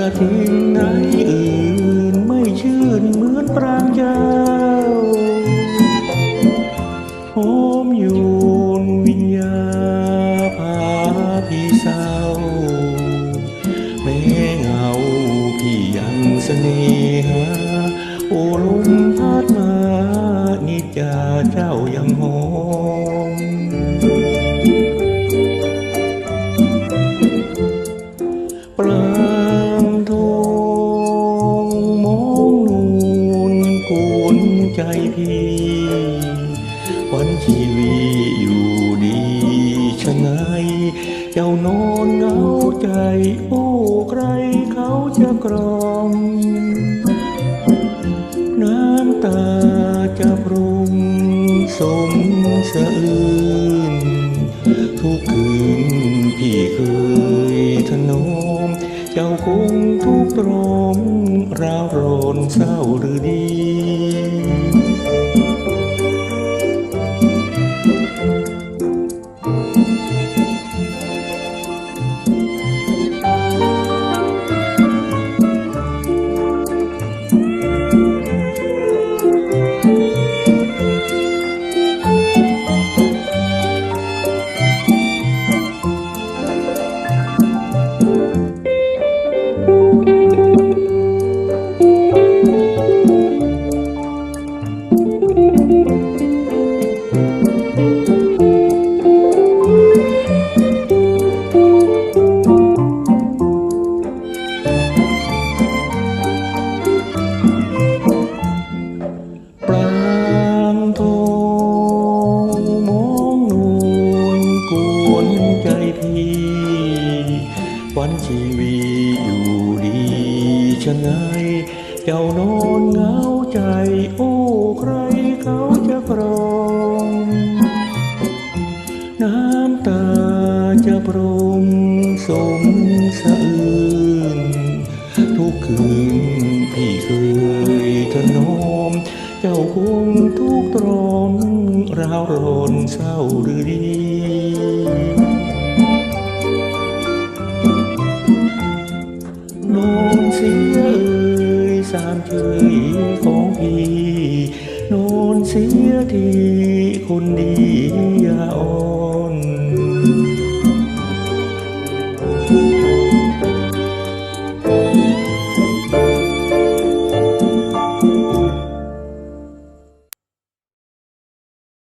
ระทิงไหนอื่นไม่ชื่นเหมือนปรางเจ้าโอมยูนวิญญาพาพี่เศร้แม้เงาพี่ยังเสน่หาโอ้ลมพัดมานิจาเจ้ายังหอม ใจพี่วันชีวีอยู่ดีชะไงเจ้านอนเหงาใจ โอ้ใครเขาจะกรองน้ำตาจะปรุงสมสะอื้นทุกคืนพี่เคยถนอม เจ้าคงทุกตรมราวรนเศร้าหรือดี วันชีวีอยู่ดีชะไง เจ้านอนเหงาใจ โอ้ใครเขาจะกรองน้ำตาจะปรุงสมสะอื้นทุกคืนพี่เคยถนอม เจ้าคงทุกข์ตรอมราวรนเศร้าหรือดี สามเชยของพี่นอนเสียทีคนดีอย่าอ่อ